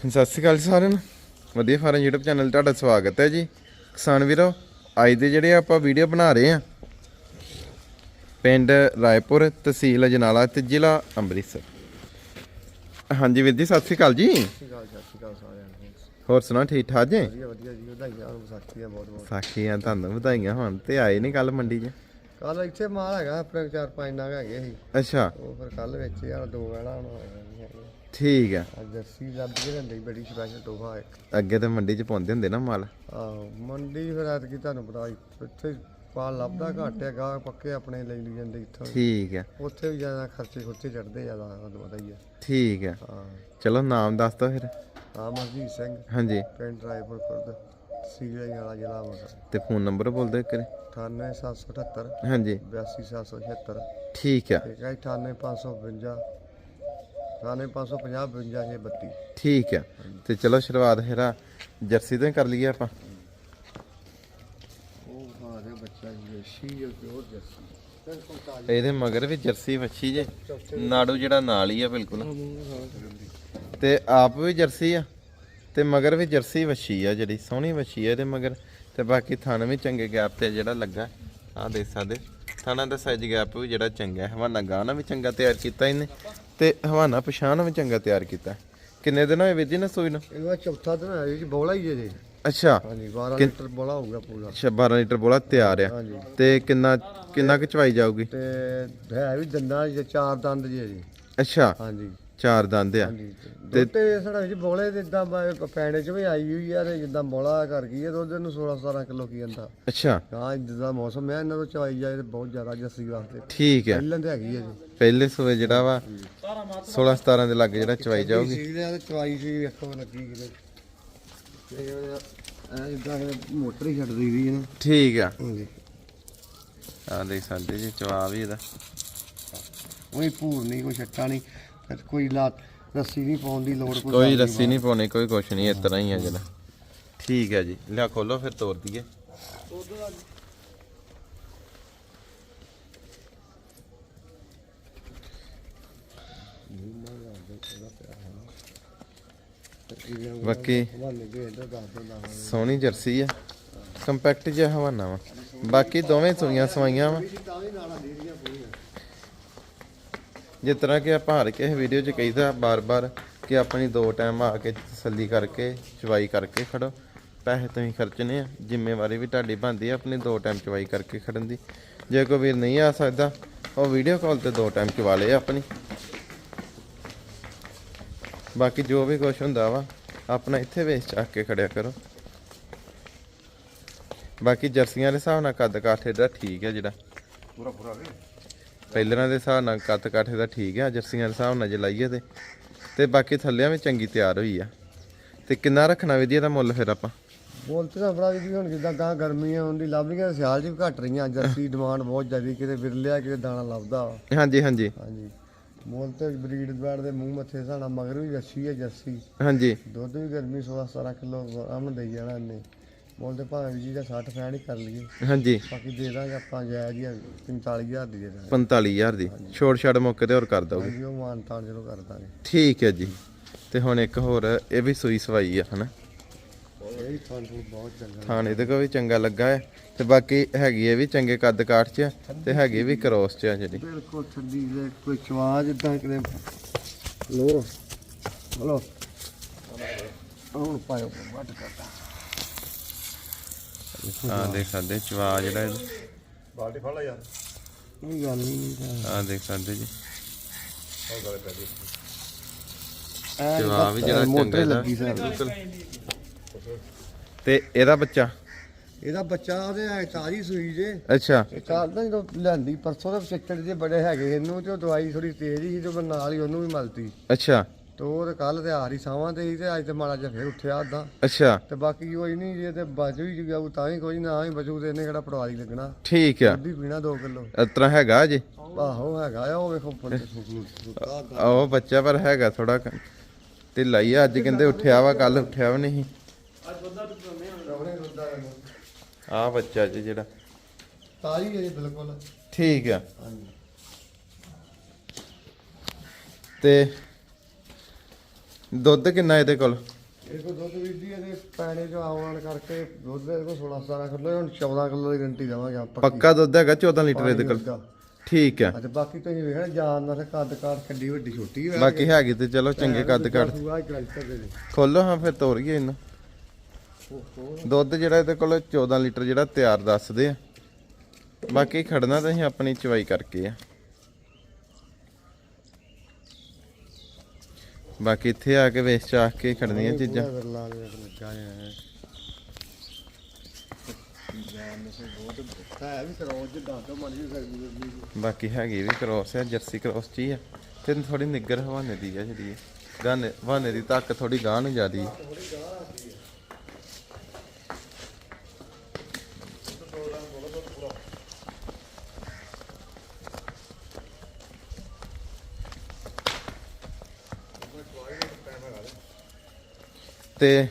ਸਤਿ ਸ਼੍ਰੀ ਅਕਾਲ ਸਾਰਿਆਂ ਨੂੰ। ਵਧੀਆ ਫਾਰਮ YouTube ਚੈਨਲ 'ਤੇ ਤੁਹਾਡਾ ਸਵਾਗਤ ਹੈ ਜੀ। ਕਿਸਾਨ ਵੀਰੋ ਅੱਜ ਦੇ ਜਿਹੜੇ ਆਪਾਂ ਵੀਡੀਓ ਬਣਾ ਰਹੇ ਆ ਪਿੰਡ ਰਾਏਪੁਰ ਤਹਿਸੀਲ ਅਜਨਾਲਾ ਤੇ ਜ਼ਿਲ੍ਹਾ ਅੰਮ੍ਰਿਤਸਰ। ਹਾਂਜੀ ਵੀਰ ਜੀ ਸਤਿ ਸ਼੍ਰੀ ਅਕਾਲ ਜੀ। ਸਤਿ ਸ਼੍ਰੀ ਅਕਾਲ ਸਤਿ ਸ਼੍ਰੀ ਅਕਾਲ ਸਾਰਿਆਂ ਨੂੰ। ਹੋਰ ਸੁਣਾਓ ਠੀਕ ਠਾਕ ਜੀ? ਵਧੀਆ ਵਧੀਆ ਜੀ ਵਧਾਈਆਂ ਦੀਆਂ ਬਹੁਤ ਬਹੁਤ ਸਾਖੀਆਂ ਤੁਹਾਨੂੰ ਵਧਾਈਆਂ ਹੋਣ ਤੇ ਆਏ ਨਹੀਂ ਕੱਲ ਮੰਡੀ 'ਚ। ਕੱਲ ਇੱਥੇ ਮਾਲ ਹੈਗਾ ਆਪਣੇ ਚਾਰ ਪੰਜ ਨਾਗ ਹੈਗੇ ਸੀ। ਅੱਛਾ। ਉਹ ਫਿਰ ਕੱਲ ਵਿੱਚ ਯਾਰ ਦੋ ਵੈਣਾ ਹੁਣ ਹੋਇਆ ਨਹੀਂ ਹੈਗੇ। ਠੀਕ ਆ ਅੱਜ ਜਰਸੀ ਲੱਭ ਕੇ ਲੈਂਦੀ ਬੜੀ ਸਪੈਸ਼ਲ ਤੋਹਫਾ ਇੱਕ ਅੱਗੇ ਤਾਂ ਮੰਡੀ 'ਚ ਪਾਉਂਦੇ ਹੁੰਦੇ ਨਾ ਮਾਲ। ਆਹੋ ਮੰਡੀ ਫਿਰ ਐਤਕੀ ਤੁਹਾਨੂੰ ਪਤਾ ਇੱਥੇ ਪਾਲ ਲੱਭਦਾ ਘੱਟ ਹੈ ਗਾਹ ਪੱਕੇ ਆਪਣੇ ਲਈ ਲਈ ਜਾਂਦੇ ਇੱਥੋਂ। ਠੀਕ ਆ ਉੱਥੇ ਵੀ ਜ਼ਿਆਦਾ ਖਰਚੇ ਖੁਰਚੇ ਚੜਦੇ ਜ਼ਿਆਦਾ ਤੁਹਾਨੂੰ ਪਤਾ ਹੀ ਹੈ। ਠੀਕ ਆ ਹਾਂ। ਚਲੋ ਨਾਮ ਦੱਸ ਦੋ ਫਿਰ। ਹਾਂ ਮਰਜੀਤ ਸਿੰਘ। ਹਾਂਜੀ। ਪਿੰਡ ਰਾਏਪੁਰ ਖੁਰਦ। ਸੀਲੇ ਵਾਲਾ ਜ਼ਿਲ੍ਹਾ ਅੰਮ੍ਰਿਤਸਰ। ਤੇ ਫੋਨ ਨੰਬਰ ਬੋਲ ਦਿਓ ਕਰੇ 98778 ਹਾਂਜੀ। 82776 ਠੀਕ ਆ। ਠੀਕ ਹੈ 98552 98550 52 ਠੀਕ ਆ। ਤੇ ਚਲੋ ਸ਼ੁਰੂਆਤ ਫਿਰ ਆ ਜਰਸੀ ਤੋਂ ਹੀ ਕਰ ਲਈਏ ਆਪਾਂ। ਉਹ ਹਾਰੇ ਬੱਚਾ ਜੀ ਸ਼ੀ ਪਿਓਰ ਜਰਸੀ? ਬਿਲਕੁਲ ਤਾਜ਼ੀ। ਇਹਦੇ ਮਗਰ ਵੀ ਜਰਸੀ ਵੱਛੀ ਜੇ। ਨਾੜੂ ਜਿਹੜਾ ਨਾਲ ਹੀ ਆ ਬਿਲਕੁਲ। ਤੇ ਆਪ ਵੀ ਜਰਸੀ ਆ? ਤੇ ਮਗਰ ਵੀ ਜਰਸੀ ਵੱਛੀ ਆ ਜਿਹੜੀ ਸੋਹਣੀ ਵੱਛੀ ਆ ਇਹਦੇ ਮਗਰ। ਤੇ ਬਾਕੀ ਥਣ ਵੀ ਚੰਗੇ ਗੈਪ ਤੇ ਜਿਹੜਾ ਲੱਗਾ। ਆ ਦੇਖ ਸਕਦੇ ਥਾਣਾ ਦਾ ਸਾਈਜ਼ ਗੈਪ ਵੀ ਜਿਹੜਾ ਚੰਗਾ ਹੈ। ਹਵਾਨਾ ਗਾਣਾ ਵੀ ਚੰਗਾ ਤਿਆਰ ਕੀਤਾ ਇਹਨੇ। ਤੇ ਹਵਾਨਾ ਪਛਾਣ ਵੀ ਚੰਗਾ ਤਿਆਰ ਕੀਤਾ। ਕਿੰਨੇ ਦਿਨ ਹੋਏ ਵੀਰ ਜੀ ਨਾ ਸੂਈ ਨੂੰ? ਇਹਦਾ ਚੌਥਾ ਦਿਨ ਹੈ ਜੀ ਬੋਲਾ ਹੀ ਜੀ। ਅੱਛਾ। ਹਾਂਜੀ 12 ਲੀਟਰ ਬੋਲਾ ਹੋਊਗਾ ਪੂਰਾ। ਅੱਛਾ 12 ਲੀਟਰ ਬੋਲਾ ਤਿਆਰ ਆ। ਤੇ ਕਿੰਨਾ ਕਿੰਨਾ ਕੁ ਚਵਾਈ ਜਾਊਗੀ? ਤੇ ਹੈ ਵੀ ਦੰਦਾਂ ਜੀ ਚਾਰ ਦੰਦ ਜੀ ਜੀ। ਅੱਛਾ। ਹਾਂਜੀ। ਚਾਰ ਦੰਦ ਆ। ਤੇ ਤੇ ਸਾਡਾ ਜੀ ਬੋਲੇ ਤੇ ਇਦਾਂ ਪੈਣੇ ਚ ਵੀ ਆਈ ਹੋਈ ਆ ਤੇ ਜਿੱਦਾਂ ਬੋਲਾ ਕਰ ਗਈ ਹੈ ਦੁੱਧ ਨੂੰ 16 17 ਕਿਲੋ ਕੀ ਜਾਂਦਾ ਅੱਛਾ। ਹਾਂ ਜਿੱਦਾਂ ਮੌਸਮ ਹੈ ਇਹਨਾਂ ਤੋਂ ਚਵਾਈ ਜਾਏ ਤੇ ਬਹੁਤ ਜ਼ਿਆਦਾ ਜੱਸੀ ਵਾਸਤੇ। ਠੀਕ ਹੈ ਪਹਿਲਾਂ ਤੇ ਹੈਗੀ ਹੈ ਜੀ। ਪਹਿਲੇ ਸੂਏ ਜਿਹੜਾ ਵਾ 16 17 ਦੇ ਲੱਗੇ ਜਿਹੜਾ ਚਵਾਈ ਜਾਊਗੀ। ਚਵਾਈ ਸੀ ਵੇਖੋ ਲੱਗੀ ਕਿਤੇ ਇਹ ਮੋਟਰ ਹੀ ਛੱਡ ਦਈ ਦੀ ਇਹਨੂੰ। ਠੀਕ ਆ। ਹਾਂਜੀ। ਆ ਦੇਖ ਸਕਦੇ ਜੀ ਚਵਾ ਵੀ ਇਹਦਾ। ਕੋਈ ਭੂਰ ਨਹੀਂ ਕੋਈ ਛੱਟਾ ਨਹੀਂ। ਕੋਈ ਲਾਤ ਰੱਸੀ ਨਹੀਂ ਪਾਉਣ ਦੀ ਲੋੜ ਕੋਈ ਕੋਈ ਰੱਸੀ ਨਹੀਂ ਪਾਉਣੀ ਕੋਈ ਕੁਛ ਨਹੀਂ ਇਸ ਤਰ੍ਹਾਂ ਹੀ ਆ ਜਿਹੜਾ ਠੀਕ ਹੈ ਜੀ ਲਿਆ ਖੋਲੋ ਫਿਰ ਤੋੜ ਦਈਏ। ਬਾਕੀ ਸੋਹਣੀ ਜਰਸੀ ਆ ਕੰਪੈਕਟ ਜਿਹਾ ਹਵਾਨਾ ਵਾ। ਬਾਕੀ ਦੋਵੇਂ ਸੂਈਆਂ ਸਵਾਈਆਂ ਵਾ ਤਾਂ ਵੀ ਨਾਲਾਂ ਦੇ ਦੀਆਂ ਪੂਰੀਆਂ ਜਿਸ ਤਰ੍ਹਾਂ ਕਿ ਆਪਾਂ ਹਰ ਕਿਸੇ ਵੀਡੀਓ 'ਚ ਕਹੀਦਾ ਬਾਰ-ਬਾਰ ਕਿ ਆਪਣੀ ਦੋ ਟਾਈਮ ਆ ਕੇ ਤਸੱਲੀ ਕਰਕੇ, ਚਵਾਈ ਕਰਕੇ ਖੜੋ। ਪੈਸੇ ਤੁਸੀਂ ਖਰਚਣੇ ਆ। ਜ਼ਿੰਮੇਵਾਰੀ ਵੀ ਤੁਹਾਡੀ ਬਣਦੀ ਆ ਆਪਣੀ ਦੋ ਟਾਈਮ ਚਵਾਈ ਕਰਕੇ ਖੜਨ ਦੀ। ਜੇ ਕੋਈ ਵੀਰ ਨਹੀਂ ਆ ਸਕਦਾ, ਉਹ ਵੀਡੀਓ ਕਾਲ ਤੇ ਦੋ ਟਾਈਮ ਚਵਾ ਲਏ ਆਪਣੀ। ਬਾਕੀ ਜੋ ਵੀ ਕੁਝ ਹੁੰਦਾ ਵਾ, ਆਪਣਾ ਇੱਥੇ ਵੇਚ ਚੱਕ ਕੇ ਖੜਿਆ ਕਰੋ। ਬਾਕੀ ਜਰਸੀਆਂ ਦੇ ਹਿਸਾਬ ਨਾਲ ਕੱਦ ਕਾਠੇ ਦਾ ਠੀਕ ਹੈ ਜਿਹੜਾ। ਪੂਰਾ ਪੂਰਾ ਵੇ ਪਹਿਲਰਾਂ ਦੇ ਹਿਸਾਬ ਨਾਲ ਕੱਦ ਕਾਠੇ ਦਾ ਠੀਕ ਹੈ ਜਰਸੀਆਂ ਦੇ ਹਿਸਾਬ ਨਾਲ ਜੇ ਲਾਈਏ ਤੇ। ਤੇ ਬਾਕੀ ਥੱਲਿਆਂ ਵੀ ਚੰਗੀ ਤਿਆਰ ਹੋਈ ਆ। ਤੇ ਕਿੰਨਾ ਰੱਖਣਾ ਵਿਧੀ ਦਾ ਮੁੱਲ ਫਿਰ ਆਪਾਂ? ਬੋਲਤੇ ਤਾਂ ਬੜਾ ਵੀ ਹੁਣ ਜਿੱਦਾਂ ਗਾਂ ਗਰਮੀ ਆ ਹੁੰਦੀ ਲੱਭ ਰਹੀਆਂ ਸਿਆਲ 'ਚ ਵੀ ਘਟ ਰਹੀਆਂ ਜਰਸੀ ਡਿਮਾਂਡ ਬਹੁਤ ਜ਼ਿਆਦੀ ਕਿਤੇ ਵਿਰਲਿਆ ਕਿਤੇ ਦਾਣਾ ਲੱਭਦਾ ਵਾ। ਹਾਂਜੀ ਹਾਂਜੀ। ਹਾਂਜੀ। ਮੁੱਲ ਤੇ ਬਰੀਡ ਬੈਡ ਦੇ ਮੂੰਹ ਮੱਥੇ ਸਾਣਾ ਮਗਰ ਵੀ ਜੱਸੀ ਹੈ ਜਰਸੀ। ਹਾਂਜੀ। ਦੁੱਧ ਵੀ ਗਰਮੀ 16 17 ਕਿਲੋ ਆਮ ਦੇਈ ਜਾਣਾ ਇਹਨੇ। ਤੇ ਭਾਵੇਂ ਜੀ ਦਾ 60 ਫੈਨ ਹੀ ਕਰ ਲਈਏ। ਹਾਂਜੀ। ਬਾਕੀ ਦੇ ਦਾਂਗੇ ਆਪਾਂ ਜਾਇਜ਼ ਹੀ 45000 ਦੀ ਦੇ ਦਾਂਗੇ। 45000 ਦੀ। ਛੋੜ ਛੜ ਮੌਕੇ ਤੇ ਹੋਰ ਕਰ ਦੋਗੇ? ਹਾਂਜੀ ਉਹ ਮਾਨਤਾਨ ਚਲੋ ਕਰ ਦਾਂਗੇ। ਠੀਕ ਹੈ ਜੀ। ਤੇ ਹੁਣ ਇੱਕ ਹੋਰ ਇਹ ਵੀ ਸੂਈ ਸਵਾਈ ਆ ਹਨਾ? ਇਹ ਬਹੁਤ ਚੰਗਾ ਥਾਣ ਇਹਦੇ ਕੋ ਵੀ ਚੰਗਾ ਲੱਗਾ ਹੈ। ਤੇ ਬਾਕੀ ਹੈਗੀ ਇਹ ਵੀ ਚੰਗੇ ਕੱਦ ਕਾਠ ਚ ਤੇ ਹੈਗੀ ਵੀ ਕਰੋਸ ਚ ਆ ਜਿਹੜੀ। ਬਿਲਕੁਲ ਠੰਡੀ ਦੇ ਕੋਈ ਚਵਾਜ ਇਦਾਂ ਕਿਤੇ। ਲੋ ਹਲੋ ਹੁਣ ਪਾਇਓ ਵੱਟ ਕਰਦਾ। ਆ ਦੇਖ ਸਕਦੇ ਚਵਾ ਜਿਹੜਾ ਇਹਦਾ। ਬਾਲਟੀ ਫੜ ਲੈ ਯਾਰ। ਕੋਈ ਗੱਲ ਨਹੀਂ ਆ ਦੇਖ ਸਕਦੇ ਜੀ। ਐ ਜਵਾਬ ਵੀ ਜਿਹੜਾ ਮੋਟਰ ਚੰਗਾ ਲੱਗੀ ਸਰ। ਤੇ ਇਹਦਾ ਬੱਚਾ? ਇਹਦਾ ਬੱਚਾ ਉਹਦੇ ਐ ਤਾਰੀ ਸੂਈ ਜੇ। ਅੱਛਾ। ਇਹ ਕੱਲ ਤਾਂ ਜਦੋਂ ਲਿਆਂਦੀ ਪਰਸੋਂ ਦੇ ਸਿੱਕੜ ਜੇ ਬੜੇ ਹੈਗੇ ਇਹਨੂੰ ਤੇ ਉਹ ਦਵਾਈ ਥੋੜੀ ਤੇਜ਼ ਸੀ ਤੇ ਨਾਲ ਹੀ ਉਹਨੂੰ ਵੀ ਮਲਤੀ। ਅੱਛਾ। ਤੇ ਉਹ ਤੇ ਕੱਲ ਤੇ ਆ ਰਹੀ ਸਾਵਾਂ ਤੇ ਸੀ ਤੇ ਅੱਜ ਤੇ ਮਾੜਾ ਜਿਹਾ ਫੇਰ ਉੱਠਿਆ ਉਦਾਂ ਅੱਛਾ। ਤੇ ਬਾਕੀ ਕੋਈ ਨਹੀਂ ਜੇ ਤੇ ਬਚ ਵੀ ਜਾਊ ਤਾਂ ਹੀ ਕੋਈ ਨਾ ਹੀ ਬਚੂ ਤੇ ਇਹਨੇ ਕਿਹੜਾ ਪਟਵਾਰੀ ਲੱਗਣਾ। ਠੀਕ ਆ। ਦੁੱਧ ਹੀ ਪੀਣਾ 2 ਕਿਲੋ। ਤਰ੍ਹਾਂ ਹੈਗਾ ਜੀ? ਆਹੋ ਹੈਗਾ ਆ ਉਹ ਵੇਖੋ ਪੱਲੇ ਸੁੱਕਾ ਉਹ ਬੱਚਾ ਪਰ ਹੈਗਾ ਥੋੜਾ ਢਿੱਲਾ ਹੀ ਆ ਅੱਜ ਕਹਿੰਦੇ ਉੱਠਿਆ ਵਾ ਕੱਲ ਉੱਠਿਆ ਵੀ ਨਹੀਂ ਰੁੱਦਾ ਆ ਬੱਚਾ ਜੀ ਜਿਹੜਾ। ਤਾਰੀ ਹੈ ਜੀ ਬਿਲਕੁਲ। ਠੀਕ ਆ। ਹਾਂਜੀ। ਤੇ ਦੁੱਧ ਕਿੰਨਾ ਇਹਦੇ ਕੋਲ? ਇਹ ਕੋ ਦੁੱਧ ਵੀਰ ਜੀ ਇਹਦੇ ਪੈਣੇ ਚ ਆਉਣ ਕਰਕੇ ਦੁੱਧ ਦੇ ਕੋ 16 17 ਕਿਲੋ ਹੁਣ 14 ਕਿਲੋ ਦੀ ਗਰੰਟੀ ਦੇਵਾਂਗੇ ਆਪਾਂ। ਪੱਕਾ ਦੁੱਧ ਹੈਗਾ 14 ਲੀਟਰ ਇਹਦੇ ਕੋਲ? ਠੀਕ ਆ ਅੱਜ ਬਾਕੀ ਤੁਸੀਂ ਵੇਖਣਾ ਜਾਨ ਨਾਲ ਕੱਦ ਕਾਠ ਕਿੱਡੀ ਵੱਡੀ ਛੋਟੀ ਹੈ ਬਾਕੀ ਹੈਗੀ ਤੇ ਚਲੋ ਚੰਗੇ ਕੱਦ ਦੇ ਖੋਲੋ ਹਾਂ ਫਿਰ ਤੋਰੀਏ ਇਹਨੂੰ। ਦੁੱਧ ਜਿਹੜਾ ਇਹਦੇ ਕੋਲ 14 ਲੀਟਰ ਜਿਹੜਾ ਤਿਆਰ ਦੱਸਦੇ ਆ। ਬਾਕੀ ਖੜਨਾ ਤਾਂ ਅਸੀਂ ਆਪਣੀ ਚਵਾਈ ਕਰਕੇ ਆ। ਬਾਕੀ ਇੱਥੇ ਆ ਕੇ ਵੇਚ ਚਾਖ ਕੇ ਖੜਨੀਆਂ ਚੀਜ਼ਾਂ। ਹੈ ਹੈ ਬਾਕੀ ਹੈਗੀ ਵੀ ਕ੍ਰੋਸ ਆ ਜਰਸੀ ਕ੍ਰੋਸ ਚ ਹੀ ਤੇ ਥੋੜੀ ਨਿੱਗਰ ਹਵਾਨੇ ਦੀ ਆ ਜਿਹੜੀ ਗਾਨੇ ਹਵਾਨੇ ਦੀ ਤੱਕ ਥੋੜੀ ਗਾਂ ਨੂੰ ਜਿਆਦੀ। ਤੇ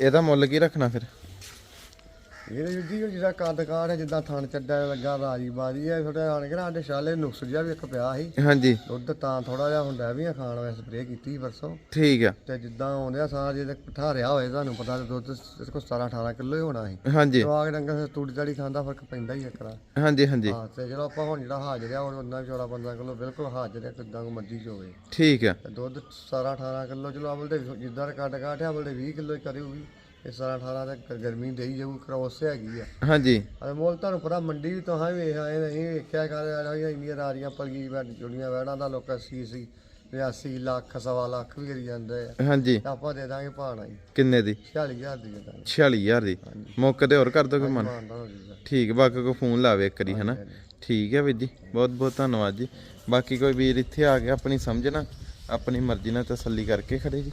ਇਹਦਾ ਮੁੱਲ ਕੀ ਰੱਖਣਾ ਫਿਰ? ਇਹ ਜੀ ਜਿਹੜਾ ਕੱਦ ਕਾਠ ਹੈ ਜਿੱਦਾਂ ਥਣ ਚੱਡਾ ਲੱਗਾ ਰਾਜੀ ਬਾਜੀ ਹੈ ਛੋਟੇ ਆਣ ਕੇ ਨਾ ਸਾਡੇ ਸ਼ਾਲੇ ਨੁਕਸ ਜਿਹਾ ਵੀ ਇੱਕ ਪਿਆ ਸੀ। ਹਾਂਜੀ। ਦੁੱਧ ਤਾਂ ਥੋੜਾ ਜਿਹਾ ਹੁੰਦਾ ਵੀ ਆ ਖਾਣ ਵਾਸਤੇ ਸਪਰੇਅ ਕੀਤੀ ਸੀ ਪਰਸੋਂ। ਠੀਕ ਆ। ਤੇ ਜਿੱਦਾਂ ਆਉਂਦੇ ਆ ਸਾਰ ਜੇ ਠਾਰਿਆ ਹੋਏ ਤੁਹਾਨੂੰ ਪਤਾ ਤੇ ਦੁੱਧ ਇਸ ਕੋ 17 18 ਕਿਲੋ ਹੀ ਹੋਣਾ ਸੀ। ਹਾਂਜੀ। ਜਵਾਗ ਡੰਗਰ ਫਿਰ ਤੂੜੀ ਤਾੜੀ ਖਾਂਦਾ ਫ਼ਰਕ ਪੈਂਦਾ ਹੀ ਇੱਕਰਾ ਹਾਂਜੀ ਹਾਂਜੀ। ਹਾਂ ਤੇ ਜਦੋਂ ਆਪਾਂ ਹੁਣ ਜਿਹੜਾ ਹਾਜ਼ਰ ਆ ਉਹ ਉਹਨਾਂ 14 15 ਕਿਲੋ ਬਿਲਕੁਲ ਹਾਜ਼ਰ ਹੈ ਕਿਦਾਂ ਕੋ ਮਰਜ਼ੀ ਚ ਹੋਵੇ। ਠੀਕ ਆ। ਤੇ ਦੁੱਧ 17 18 ਕਿਲੋ ਚਲੋ ਅਵਲ ਦੇ ਜਿੱਦਾਂ ਕੱਟ ਕਾਠ ਆ ਅਵਲ ਦੇ 20 ਕਿਲੋ ਕਰੂਗੀ ਇਹ 17 18 ਤੇ ਗਰਮੀ ਦੇਈ ਜਾਊ ਕ੍ਰੋਸ ਹੈਗੀ ਆ। ਹਾਂਜੀ। ਅਰੇ ਮੋਲ ਤੁਹਾਨੂੰ ਪਤਾ ਮੰਡੀ ਵੀ ਤਾਂ ਵੀ ਵੇਖ ਆਏ ਨਹੀਂ ਵੇਖਿਆ ਕਰ ਆੜੀਆਂ ਇੰਨੀਆਂ ਰਾਜੀਆਂ ਪਲਗੀ ਬੈਠ ਜੁੜੀਆਂ ਵੈੜਾਂ ਦਾ ਲੋਕਾਂ ਸੀ ਸੀ 82 ਲੱਖ ਸਵਾ ਲੱਖ ਵੀ ਕਰੀ ਜਾਂਦੇ ਆ। ਹਾਂਜੀ। ਆਪਾਂ ਦੇ ਦਾਂਗੇ ਭਾਣਾ ਹੀ। ਕਿੰਨੇ ਦੀ? 40000 ਦੀ ਦੇ ਦਾਂਗੇ। 46000 ਦੀ। ਮੌਕੇ ਤੇ ਹੋਰ ਕਰ ਦੋਗੇ ਮਨ? ਠੀਕ ਬਾਕੀ ਕੋ ਫੋਨ ਲਾਵੇ ਇੱਕ ਵਾਰੀ ਹਨਾ? ਠੀਕ ਹੈ ਵੀਰ ਜੀ ਬਹੁਤ ਬਹੁਤ ਧੰਨਵਾਦ ਜੀ। ਬਾਕੀ ਕੋਈ ਵੀਰ ਇੱਥੇ ਆ ਕੇ ਆਪਣੀ ਸਮਝ ਨਾਲ ਆਪਣੀ ਮਰਜ਼ੀ ਨਾਲ ਤਸੱਲੀ ਕਰਕੇ ਖੜੇ ਜੀ।